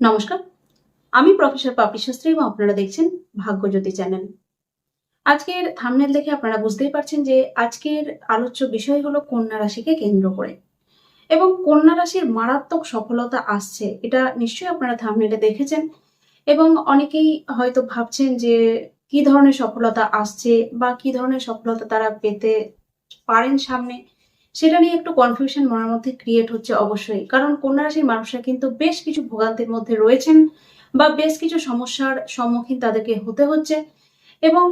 নমস্কার। আমি প্রফেসর পাপড়ি শাস্ত্রী এবং আপনারা দেখছেন ভাগ্যজ্যোতি চ্যানেল। আজকের থামনেল দেখে আপনারা বুঝতেই পারছেন যে আজকের আলোচ্য বিষয় হলো কন্যা রাশিকে কেন্দ্র করে। এবং কন্যা রাশির মারাত্মক সফলতা আসছে, এটা নিশ্চয়ই আপনারা থামনেলে দেখেছেন। এবং অনেকেই হয়তো ভাবছেন যে কি ধরনের সফলতা আসছে বা কি ধরনের সফলতা তারা পেতে পারেন সামনে। সেটা নিয়ে একটু কনফিউশন মনের মধ্যে ক্রিয়েট হচ্ছে অবশ্যই। কারণ কন্যা রাশির মানুষরা কিন্তু বেশ কিছু ভোগান্তির মধ্যে রয়েছেন বা বেশ কিছু সমস্যার সম্মুখীন তাদেরকে হতে হচ্ছে এবং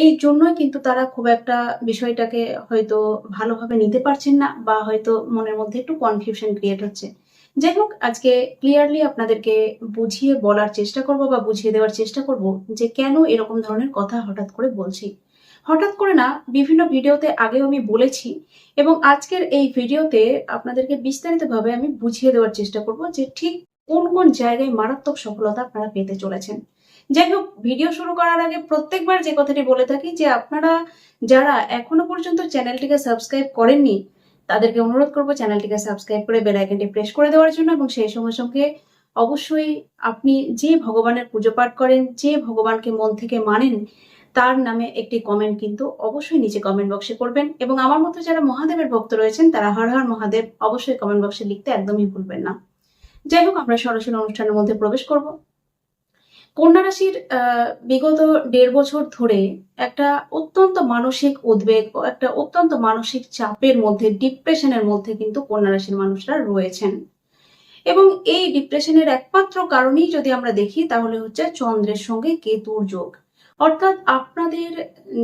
এই জন্যই কিন্তু তারা খুব একটা বিষয়টাকে হয়তো ভালোভাবে নিতে পারছেন না বা হয়তো মনের মধ্যে একটু কনফিউশন ক্রিয়েট হচ্ছে। যাই হোক, আজকে ক্লিয়ারলি আপনাদেরকে বুঝিয়ে বলার চেষ্টা করব বা বুঝিয়ে দেওয়ার চেষ্টা করব যে কেন এরকম ধরনের কথা হঠাৎ করে বলছি। হঠাৎ করে না বিভিন্ন ভিডিওতে আগেও আমি বলেছি এবং আজকের এই ভিডিওতে আপনাদেরকে বিস্তারিতভাবে আমি বুঝিয়ে দেওয়ার চেষ্টা করব যে ঠিক কোন কোন জায়গায় মারাত্মক সফলতা আপনারা পেতে চলেছেন। যাই হোক, ভিডিও শুরু করার আগে প্রত্যেকবার যে কথাটি বলে থাকি যে আপনারা যারা এখনও পর্যন্ত চ্যানেলটিকে সাবস্ক্রাইব করেননি, তাদেরকে অনুরোধ করব চ্যানেলটিকে সাবস্ক্রাইব করে বেল আইকনটি প্রেস করে দেওয়ার জন্য এবং সেই সঙ্গে সঙ্গে অবশ্যই আপনি যে ভগবানের পুজো পাঠ করেন, যে ভগবানকে মন থেকে মানেন তার নামে একটি কমেন্ট কিন্তু অবশ্যই নিচে কমেন্ট বক্সে করবেন এবং আমার মতো যারা মহাদেবের ভক্ত রয়েছেন, তারা হর হর মহাদেব অবশ্যই কমেন্ট বক্সে লিখতে একদমই ভুলবেন না। যাই হোক, আমরা সরাসরি অনুষ্ঠানের মধ্যে প্রবেশ করব। কন্যা রাশির বিগত দেড় বছর ধরে একটা অত্যন্ত মানসিক উদ্বেগ একটা অত্যন্ত মানসিক চাপের মধ্যে ডিপ্রেশনের মধ্যে কিন্তু কন্যা রাশির মানুষরা রয়েছেন। এবং এই ডিপ্রেশনের একমাত্র কারণেই যদি আমরা দেখি, তাহলে হচ্ছে চন্দ্রের সঙ্গে কেতুর যোগ। অর্থাৎ আপনাদের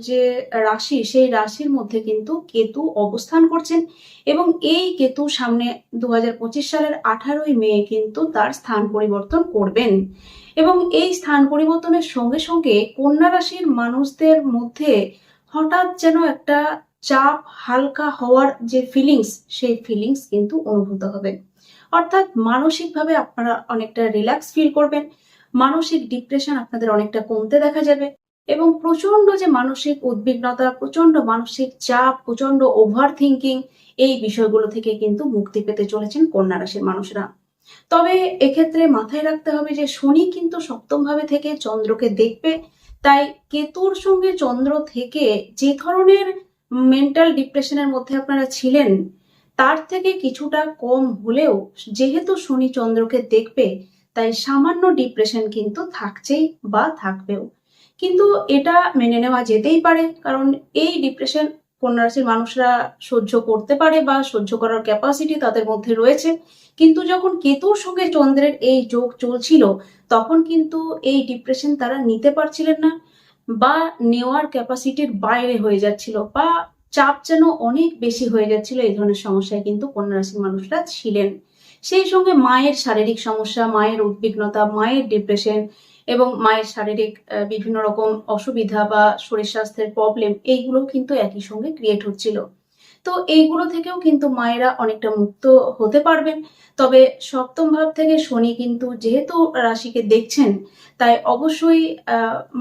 যে রাশি, সেই রাশির মধ্যে কিন্তু কেতু অবস্থান করছেন এবং এই কেতু সামনে দু হাজার পঁচিশ সালের আঠারোই মে কিন্তু তার স্থান পরিবর্তন করবেন। এবং এই স্থান পরিবর্তনের সঙ্গে সঙ্গে কন্যা রাশির মানুষদের মধ্যে হঠাৎ যেন একটা চাপ হালকা হওয়ার যে ফিলিংস সেই ফিলিংস কিন্তু অনুভূত হবে। অর্থাৎ মানসিকভাবে আপনারা অনেকটা রিল্যাক্স ফিল করবেন। মানসিক ডিপ্রেশন আপনাদের অনেকটা কমতে দেখা যাবে এবং প্রচণ্ড যে মানসিক উদ্বিগ্নতা প্রচণ্ড মানসিক চাপ প্রচণ্ড ওভার থিঙ্কিং এই বিষয়গুলো থেকে কিন্তু মুক্তি পেতে চলেছেন কন্যা রাশির মানুষরা। তবে এক্ষেত্রে মাথায় রাখতে হবে যে শনি কিন্তু সপ্তম ভাবে থেকে চন্দ্রকে দেখবে। তাই কেতুর সঙ্গে চন্দ্র থেকে যে ধরনের মেন্টাল ডিপ্রেশনের মধ্যে আপনারা ছিলেন, তার থেকে কিছুটা কম হলেও যেহেতু শনি চন্দ্রকে দেখবে তাই সামান্য ডিপ্রেশন কিন্তু থাকছেই বা থাকবেও। কিন্তু এটা মেনে নেওয়া যেতেই পারে, কারণ এই ডিপ্রেশন কন্যা মানুষরা সহ্য করতে পারে বা সহ্য করার ক্যাপাসিটি তাদের মধ্যে রয়েছে। কিন্তু যখন কেতুর সঙ্গে চন্দ্রের এই যোগ চলছিল, তখন কিন্তু এই ডিপ্রেশন তারা নিতে পারছিলেন না বা নেওয়ার ক্যাপাসিটির বাইরে হয়ে যাচ্ছিল বা চাপ যেন অনেক বেশি হয়ে যাচ্ছিল এই ধরনের সমস্যায় কিন্তু কন্যা মানুষরা ছিলেন। সেই সঙ্গে মায়ের শারীরিক সমস্যা, মায়ের উদ্বিগ্নতা, মায়ের ডিপ্রেশন এবং মায়ের শারীরিক বিভিন্ন রকম অসুবিধা বা শরীর স্বাস্থ্যের প্রবলেম এইগুলো কিন্তু একই সঙ্গে ক্রিয়েট হচ্ছিল। তো এইগুলো থেকেও কিন্তু মায়েরা অনেকটা মুক্ত হতে পারবেন। তবে সপ্তম ভাব থেকে শনি কিন্তু যেহেতু রাশিকে দেখছেন, তাই অবশ্যই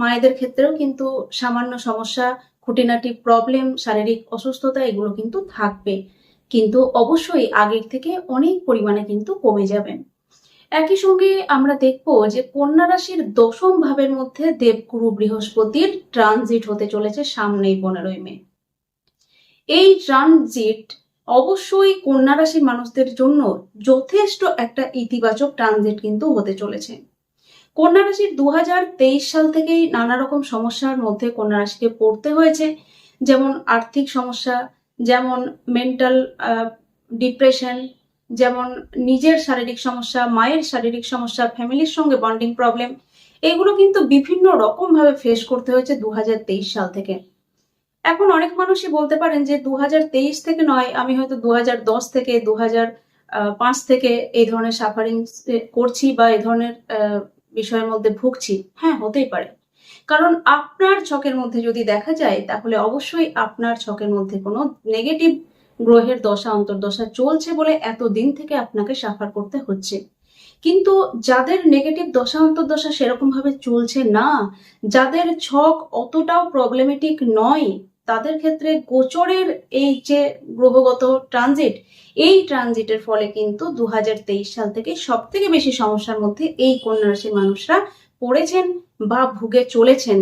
মায়েদের ক্ষেত্রেও কিন্তু সামান্য সমস্যা, খুঁটিনাটি প্রবলেম শারীরিক অসুস্থতা এগুলো কিন্তু থাকবে। কিন্তু অবশ্যই আগের থেকে অনেক পরিমাণে কিন্তু কমে যাবেন একই সঙ্গে আমরা দেখব যে কন্যা রাশির দশম ভাবের মধ্যে দেবগুরু বৃহস্পতির ট্রানজিট হতে চলেছে সামনেই পনেরোই মে। এই ট্রানজিট অবশ্যই কন্যা রাশির মানুষদের জন্য যথেষ্ট একটা ইতিবাচক ট্রানজিট কিন্তু হতে চলেছে। কন্যা রাশির দু হাজার তেইশ সাল থেকেই নানা রকম সমস্যার মধ্যে কন্যা রাশিকে পড়তে হয়েছে। যেমন আর্থিক সমস্যা যেমন মেন্টাল ডিপ্রেশন যেমন নিজের শারীরিক সমস্যা, মায়ের শারীরিক সমস্যা ফ্যামিলির সঙ্গে বন্ডিং প্রবলেম এগুলো কিন্তু বিভিন্ন রকম ভাবে ফেস করতে হয়েছে দু হাজার তেইশ সাল থেকে। এখন অনেক মানুষই বলতে পারেন যে দু হাজার তেইশ থেকে নয়, আমি হয়তো দু হাজার দশ থেকে দু পাঁচ থেকে এই ধরনের সাফারিং করছি বা এই ধরনের বিষয়ের মধ্যে ভুগছি। হ্যাঁ হতেই পারে। কারণ আপনার ছকের মধ্যে যদি দেখা যায়, তাহলে অবশ্যই আপনার ছকের মধ্যে কোনো নেগেটিভ গ্রহের দশা, অন্তর্দশা চলছে বলে এত দিন থেকে আপনাকে সাফার করতে হচ্ছে। কিন্তু যাদের নেগেটিভ দশা, অন্তর্দশা সেরকম ভাবে চলছে না, যাদের ছক অতটাও প্রবলেমেটিক নয়, তাদের ক্ষেত্রে গোচরের এই যে গ্রহগত ট্রানজিট এই ট্রানজিটের ফলে কিন্তু দু হাজার তেইশ সাল থেকে সব থেকে বেশি সমস্যার মধ্যে এই কন্যা রাশির মানুষরা পড়েছেন বা ভুগে চলেছেন।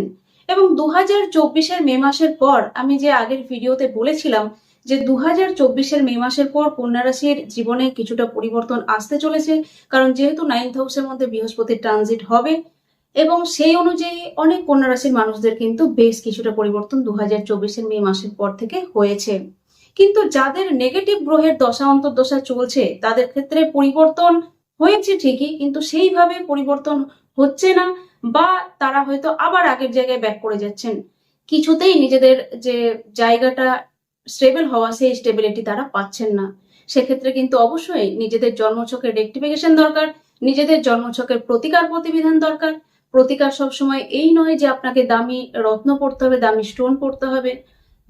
এবং দু হাজার চব্বিশের মে মাসের পর আমি যে আগের ভিডিওতে বলেছিলাম যে দু হাজার চব্বিশের মে মাসের পর কন্যা রাশির জীবনে কিছুটা পরিবর্তন আসতে চলেছে, কারণ যেহেতু নাইন্থ হাউসের মধ্যে বৃহস্পতির ট্রানজিট হবে, এবং সেই অনুযায়ী অনেক কন্যা রাশির মানুষদের কিন্তু বেশ কিছুটা পরিবর্তন দু হাজার চব্বিশের মে মাসের পর থেকে হয়েছে। কিন্তু যাদের নেগেটিভ গ্রহের দশা অন্তর্দশা চলছে, তাদের ক্ষেত্রে পরিবর্তন হয়েছে ঠিকই, কিন্তু সেইভাবে পরিবর্তন হচ্ছে না, বা তারা হয়তো আবার আগের জায়গায় ব্যাক করে যাচ্ছেন। কিছুতেই নিজেদের যে জায়গাটা স্টেবল হওয়া, সেই স্টেবিলিটি তারা পাচ্ছেন না। সেক্ষেত্রে কিন্তু অবশ্যই নিজেদের জন্মছকের রেক্টিফিকেশন দরকার, নিজেদের জন্মছকের প্রতিকার প্রতিবিধান দরকার। প্রতিকার সবসময় এই নয় যে আপনাকে দামি রত্ন পড়তে হবে, দামি স্টোন পড়তে হবে।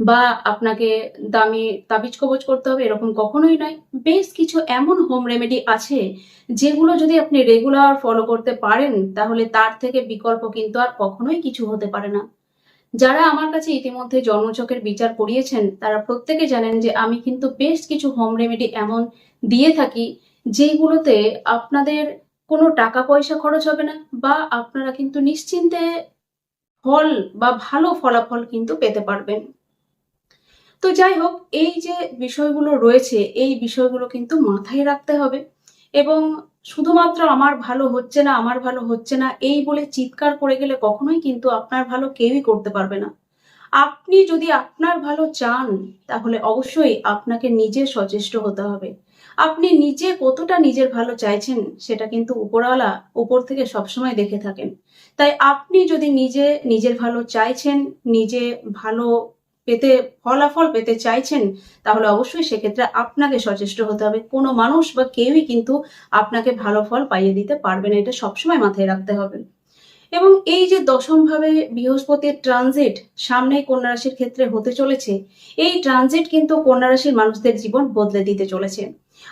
বা আপনাকে দামি তাবিজ কবজ করতে হবে, এরকম কখনোই নয়। বেশ কিছু এমন হোম রেমেডি আছে, যেগুলো যদি আপনি রেগুলার ফলো করতে পারেন, তাহলে তার থেকে বিকল্প কিন্তু আর কখনোই কিছু হতে পারে না। যারা আমার কাছে ইতিমধ্যে জন্মচকের বিচার করিয়েছেন, তারা প্রত্যেকে জানেন যে আমি কিন্তু বেশ কিছু হোম রেমেডি এমন দিয়ে থাকি, যেগুলোতে আপনাদের কোনো টাকা পয়সা খরচ হবে না, বা আপনারা কিন্তু নিশ্চিন্তে ফল বা ভালো ফলাফল কিন্তু পেতে পারবেন। তো যাই হোক, এই যে বিষয়গুলো রয়েছে, এই বিষয়গুলো কিন্তু মাথায় রাখতে হবে। এবং শুধুমাত্র আমার ভালো হচ্ছে না, আমার ভালো হচ্ছে না, এই বলে চিৎকার করে গেলে কখনোই কিন্তু আপনার ভালো কেউই করতে পারবে না। আপনি যদি আপনার ভালো চান, তাহলে অবশ্যই আপনাকে নিজে সচেষ্ট হতে হবে। আপনি নিজে কতটা নিজের ভালো চাইছেন, সেটা কিন্তু উপরওয়ালা উপর থেকে সবসময় দেখে থাকেন। তাই আপনি যদি নিজে নিজের ভালো চাইছেন, নিজে ভালো পেতে, ফলাফল পেতে চাইছেন, তাহলে অবশ্যই সেক্ষেত্রে আপনাকে সচেষ্ট হতে হবে। কোনো মানুষ বা কেউই কিন্তু আপনাকে ভালো ফল পাইয়ে দিতে পারবে না, এটা সবসময় মাথায় রাখতে হবে। এবং এই যে দশম ভাবে বৃহস্পতির ট্রানজিট সামনে কন্যা রাশির ক্ষেত্রে হতে চলেছে, এই ট্রানজিট কিন্তু কন্যা রাশির মানুষদের জীবন বদলে দিতে চলেছে।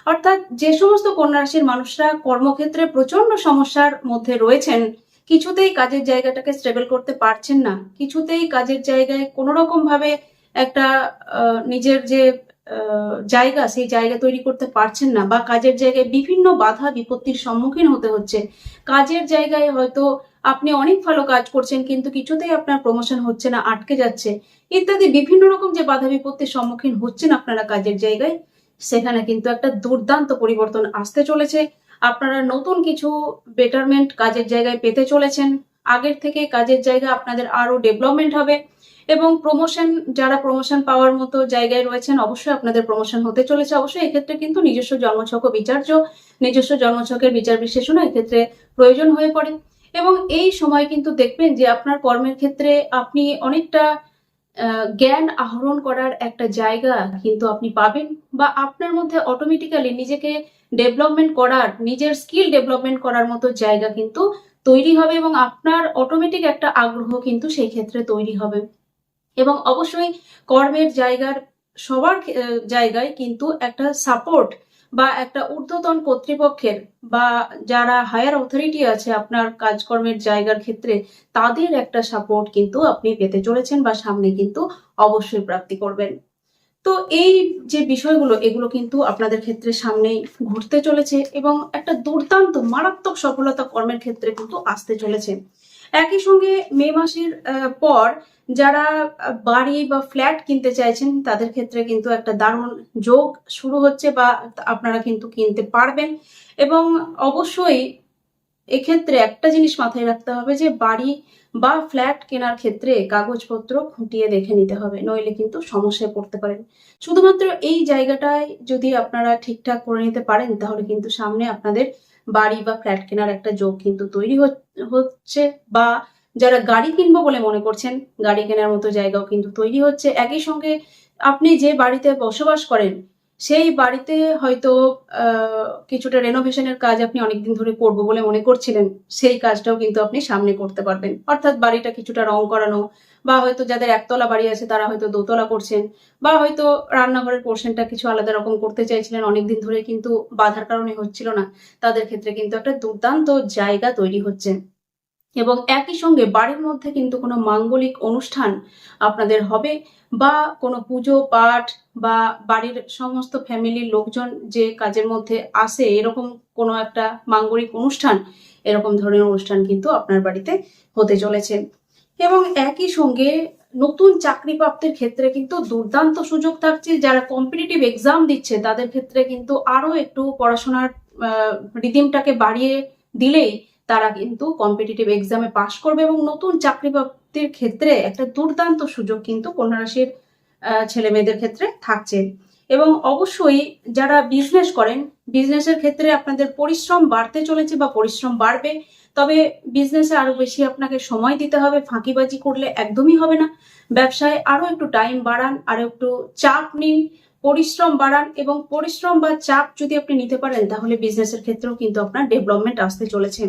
অর্থাৎ যে সমস্ত কন্যা রাশির মানুষরা কর্মক্ষেত্রে প্রচণ্ড সমস্যার মধ্যে রয়েছেন কিছুতেই কাজের জায়গাটাকে স্টেবল করতে পারছেন না। কিছুতেই কাজের জায়গায় কোনো রকম ভাবে একটা নিজের যে জায়গা, সেই জায়গা তৈরি করতে পারছেন না বা কাজের জায়গায় বিভিন্ন বাধা বিপত্তির সম্মুখীন হতে হচ্ছে। কাজের জায়গায় হয়তো আপনি অনেক ভালো কাজ করছেন, কিন্তু কিছুতেই আপনার প্রমোশন হচ্ছে না, আটকে যাচ্ছে ইত্যাদি বিভিন্ন রকম যে বাধা বিপত্তির সম্মুখীন হচ্ছেন আপনারা কাজের জায়গায়, সেখানে কিন্তু একটা দুর্দান্ত পরিবর্তন আসতে চলেছে। আপনারা নতুন কিছু বেটারমেন্ট কাজের জায়গায় পেতে চলেছেন, আগের থেকে কাজের জায়গা আপনাদের আরও ডেভেলপমেন্ট হবে এবং প্রমোশন যারা প্রমোশন পাওয়ার মতো জায়গায় রয়েছেন, অবশ্যই আপনাদের প্রমোশন হতে চলেছে। অবশ্যই এক্ষেত্রে কিন্তু নিজস্ব জন্মছক বিচার্য, নিজস্ব জন্মছকের বিচার বিশ্লেষণও এক্ষেত্রে প্রয়োজন হয়ে পড়ে। এবং এই সময় কিন্তু দেখবেন যে আপনার কর্মের ক্ষেত্রে আপনি অনেকটা জ্ঞান আহরণ করার একটা জায়গা কিন্তু আপনি পাবেন বা আপনার মধ্যে অটোমেটিক্যালি নিজেকে ডেভেলপমেন্ট করার, নিজের স্কিল ডেভেলপমেন্ট করার মতো জায়গা কিন্তু তৈরি হবে এবং আপনার অটোমেটিক একটা আগ্রহ কিন্তু সেই ক্ষেত্রে তৈরি হবে। এবং অবশ্যই কর্মের জায়গার, সবার জায়গায় কিন্তু একটা সাপোর্ট বা একটা ঊর্ধ্বতন কর্তৃপক্ষের বা যারা হায়ার অথরিটি আছে আপনার কাজকর্মের জায়গার ক্ষেত্রে, তাদের একটা সাপোর্ট কিন্তু আপনি পেতে চলেছেন বা সামনে কিন্তু অবশ্যই প্রাপ্তি করবেন। তো এই যে বিষয়গুলো, এগুলো কিন্তু আপনাদের ক্ষেত্রে সামনেই ঘুরতে চলেছে এবং একটা দুর্দান্ত, মারাত্মক সফলতা কর্মের ক্ষেত্রে কিন্তু আসতে চলেছে। একই সঙ্গে মে মাসের পর যারা বাড়ি বা ফ্ল্যাট কিনতে চাইছেন, তাদের ক্ষেত্রে কিন্তু একটা দারুণ যোগ শুরু হচ্ছে বা আপনারা কিন্তু কিনতে পারবেন। এবং অবশ্যই এক্ষেত্রে একটা জিনিস মাথায় রাখতে হবে যে বাড়ি বা ফ্ল্যাট কেনার ক্ষেত্রে কাগজপত্র খুঁটিয়ে দেখে নিতে হবে, নইলে কিন্তু সমস্যায় পড়তে পারেন। শুধুমাত্র এই জায়গাটায় যদি আপনারা ঠিকঠাক করে নিতে পারেন, তাহলে কিন্তু সামনে আপনাদের বাড়ি বা ফ্ল্যাট কেনার একটা যোগ কিন্তু তৈরি হচ- হচ্ছে বা যারা গাড়ি কিনবো বলে মনে করছেন, গাড়ি কেনার মতো জায়গাও কিন্তু তৈরি হচ্ছে। একই সঙ্গে আপনি যে বাড়িতে বসবাস করেন সেই বাড়িতে হয়তো কিছুটা রেনোভেশনের কাজ আপনি অনেকদিন ধরে করব বলে মনে করছিলেন, সেই কাজটাও কিন্তু আপনি সামনে করতে পারবেন। অর্থাৎ বাড়িটা কিছুটা রং করানো, বা হয়তো যাদের একতলা বাড়ি আছে তারা হয়তো দোতলা করছেন, বা হয়তো রান্নাঘরের পোর্শনটা কিছু আলাদা রকম করতে চাইছিলেন, অনেকদিন ধরে কিন্তু বাধার কারণে হচ্ছিল না, তাদের ক্ষেত্রে কিন্তু একটা দুর্দান্ত জায়গা তৈরি হচ্ছে। এবং একই সঙ্গে বাড়ির মধ্যে কিন্তু কোনো মাঙ্গলিক অনুষ্ঠান আপনাদের হবে বা কোনো পুজো, পাঠ বা বাড়ির সমস্ত ফ্যামিলির লোকজন যে কাজের মধ্যে আসে, এরকম কোনো একটা মাঙ্গলিক অনুষ্ঠান, এরকম ধরনের অনুষ্ঠান কিন্তু আপনার বাড়িতে হতে চলেছে। এবং একই সঙ্গে নতুন চাকরি প্রাপ্তির ক্ষেত্রে কিন্তু দুর্দান্ত সুযোগ থাকছে। যারা কম্পিটিটিভ এক্সাম দিচ্ছে, তাদের ক্ষেত্রে কিন্তু আরও একটু পড়াশোনার রিদিমটাকে বাড়িয়ে দিলেই তারা কিন্তু কম্পিটিটিভ এক্সামে পাশ করবে এবং নতুন চাকরি প্রাপ্তির ক্ষেত্রে একটা দুর্দান্ত সুযোগ কিন্তু কন্যা রাশির ছেলে মেয়েদের ক্ষেত্রে থাকছে। এবং অবশ্যই যারা বিজনেস করেন বিজনেসের ক্ষেত্রে আপনাদের পরিশ্রম বাড়তে চলেছে বা পরিশ্রম বাড়বে, তবে বিজনেসে আরও বেশি আপনাকে সময় দিতে হবে, ফাঁকিবাজি করলে একদমই হবে না। ব্যবসায় আরও একটু টাইম বাড়ান, আরও একটু চাপ নিন পরিশ্রম বাড়ান এবং পরিশ্রম বা চাপ যদি আপনি নিতে পারেন, তাহলে বিজনেসের ক্ষেত্রেও কিন্তু আপনার ডেভেলপমেন্ট আসতে চলেছে।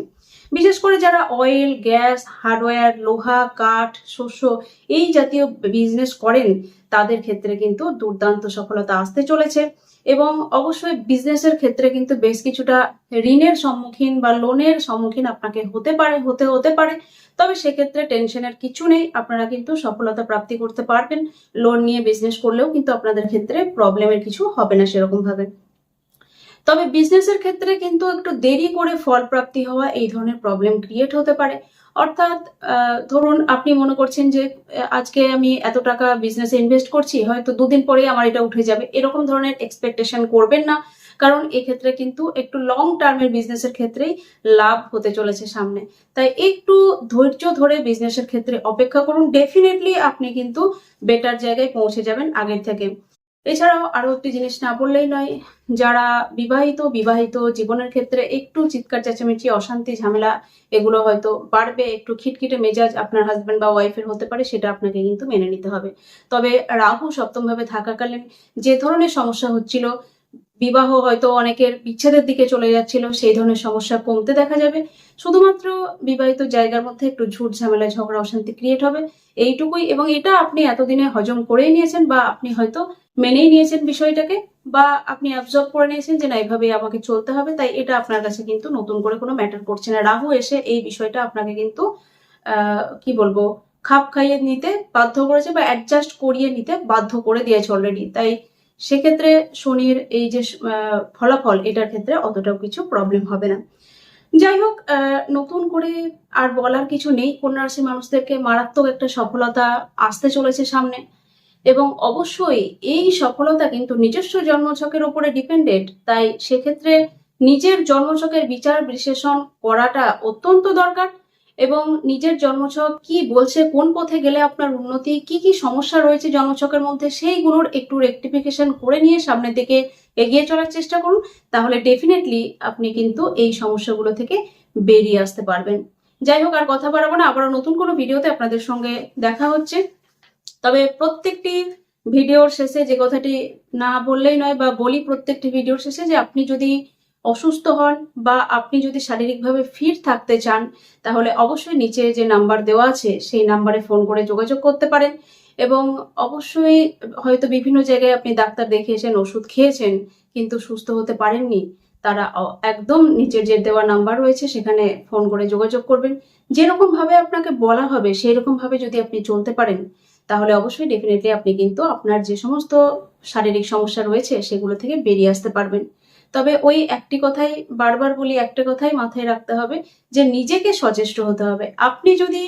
বিশেষ করে যারা অয়েল গ্যাস হার্ডওয়্যার লোহা, কাঠ, শস্য এই জাতীয় বিজনেস করেন, তাদের ক্ষেত্রে কিন্তু দুর্দান্ত সফলতা আসতে চলেছে। এবং অবশ্যই বিজনেসের ক্ষেত্রে কিন্তু বেশ কিছুটা ঋণের সম্মুখীন বা লোনের সম্মুখীন আপনাকে হতে পারে, হতে হতে পারে। তবে সেক্ষেত্রে টেনশনের কিছু নেই। আপনারা কিন্তু সফলতা প্রাপ্তি করতে পারবেন। লোন নিয়ে বিজনেস করলেও কিন্তু আপনাদের ক্ষেত্রে প্রবলেমের কিছু হবে না সেরকম ভাবে তবে বিজনেসের ক্ষেত্রে কিন্তু একটু দেরি করে ফল প্রাপ্তি হওয়া এই ধরনের প্রবলেম ক্রিয়েট হতে পারে। অর্থাৎ ধরুন আপনি মনে করছেন যে আজকে আমি এত টাকা বিজনেসে ইনভেস্ট করছি, হয়তো দুদিন পরেই আমার এটা উঠে যাবে। এরকম ধরনের এক্সপেকটেশন করবেন না, কারণ এক্ষেত্রে কিন্তু একটু লং টার্মের বিজনেসের ক্ষেত্রেই লাভ হতে চলেছে সামনে। তাই একটু ধৈর্য ধরে বিজনেসের ক্ষেত্রে অপেক্ষা করুন। ডেফিনেটলি আপনি কিন্তু বেটার জায়গায় পৌঁছে যাবেন আগের থেকে। এছাড়াও আরও একটি জিনিস না বললেই নয়, যারা বিবাহিত বিবাহিত জীবনের ক্ষেত্রে একটু চিৎকার, চেঁচামেচি, অশান্তি, ঝামেলা, এগুলো হয়তো বাড়বে, একটু খিটখিটে মেজাজ আপনার হাজব্যান্ড বা ওয়াইফের হতে পারে, সেটা আপনাকে কিন্তু মেনে নিতে হবে। তবে রাহু সপ্তম ভাবে থাকাকালীন যে ধরনের সমস্যা হচ্ছিল, বিবাহ হয়তো অনেকের বিচ্ছেদের দিকে চলে যাচ্ছিল, সেই ধরনের সমস্যা কমতে দেখা যাবে। শুধুমাত্র বিবাহিত জায়গার মধ্যে একটু ঝুট ঝামেলা, ঝগড়া, অশান্তি ক্রিয়েট হবে, এইটুকুই। এবং এটা আপনি এতদিনে হজম করেই নিয়েছেন বা আপনি হয়তো মেনেই নিয়েছেন বিষয়টাকে বা আপনি অ্যাবজর্ব করে নিয়েছেন যে না এইভাবে আমাকে চলতে হবে, তাই এটা আপনার কাছে কিন্তু নতুন করে কোনো ম্যাটার করছে না। রাহু এসে এই বিষয়টা আপনাকে কিন্তু কি বলব, খাপ খাইয়ে নিতে বাধ্য করেছে বা অ্যাডজাস্ট করিয়ে নিতে বাধ্য করে দিয়েছে অলরেডি তাই সেক্ষেত্রে শনির এই যে ফলাফল, এটার ক্ষেত্রে অতটাও কিছু প্রবলেম হবে না। যাই হোক নতুন করে আর বলার কিছু নেই। কন্যা রাশির মানুষদেরকে মারাত্মক একটা সফলতা আসতে চলেছে সামনে। এবং অবশ্যই এই সফলতা কিন্তু নিজস্ব জন্মছকের উপরে ডিপেন্ডেন্ট তাই সেক্ষেত্রে নিজের জন্মছকের বিচার বিশ্লেষণ করাটা অত্যন্ত দরকার এবং নিজের জন্মছক কি বলছে, কোন পথে গেলে আপনার উন্নতি, কি কি সমস্যা রয়েছে জন্মছকের মধ্যে, সেইগুলোর একটু রেকটিফিকেশন করে নিয়ে সামনের দিকে এগিয়ে চলার চেষ্টা করুন, তাহলে ডেফিনেটলি আপনি কিন্তু এই সমস্যাগুলো থেকে বেরিয়ে আসতে পারবেন। যাই হোক, আর কথা বাড়াবো না, আবারও নতুন কোনো ভিডিওতে আপনাদের সঙ্গে দেখা হচ্ছে। তবে প্রত্যেকটি ভিডিওর শেষে যে কথাটি না বললেই নয় বা বলি প্রত্যেকটি ভিডিওর শেষে যে আপনি যদি অসুস্থ হন বা আপনি যদি শারীরিকভাবে ফিট থাকতে চান, তাহলে অবশ্যই নিচে যে নাম্বার দেওয়া আছে, সেই নাম্বারে ফোন করে যোগাযোগ করতে পারেন এবং অবশ্যই হয়তো বিভিন্ন জায়গায় আপনি ডাক্তার দেখিয়েছেন, ওষুধ খেয়েছেন, কিন্তু সুস্থ হতে পারেননি, তারা একদম নিচের যে দেওয়া নাম্বার রয়েছে, সেখানে ফোন করে যোগাযোগ করবেন। যেরকম ভাবে আপনাকে বলা হবে সেই রকম ভাবে যদি আপনি চলতে পারেন তাহলে অবশ্যই ডেফিনেটলি আপনি কিন্তু আপনার যে সমস্ত শারীরিক সমস্যা রয়েছে সেগুলো থেকে বেরিয়ে আসতে পারবেন। তবে ওই একটি কথাই বারবার বলি, একটা কথাই মাথায় রাখতে হবে যে নিজেকে সচেষ্ট হতে হবে। আপনি যদি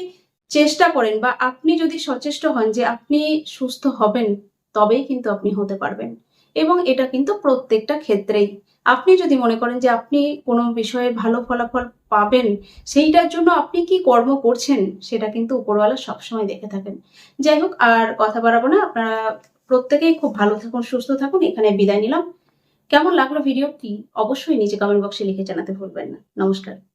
চেষ্টা করেন বা আপনি যদি সচেষ্ট হন যে আপনি সুস্থ হবেন, তবেই কিন্তু আপনি হতে পারবেন। এবং এটা কিন্তু প্রত্যেকটা ক্ষেত্রেই। আপনি যদি মনে করেন যে আপনি কোনো বিষয়ে ভালো ফলাফল পাবেন, সেইটার জন্য আপনি কি কর্ম করছেন, সেটা কিন্তু উপরওয়ালা সবসময় দেখে থাকেন। যাই হোক, আর কথা বাড়াবো না। আপনারা প্রত্যেকেই খুব ভালো থাকুন, সুস্থ থাকুন। এখানে বিদায় নিলাম। কেমন লাগল ভিডিওটি? অবশ্যই নিজে কমেন্ট বক্সে লিখে জানাতে ভুলবেন না। নমস্কার।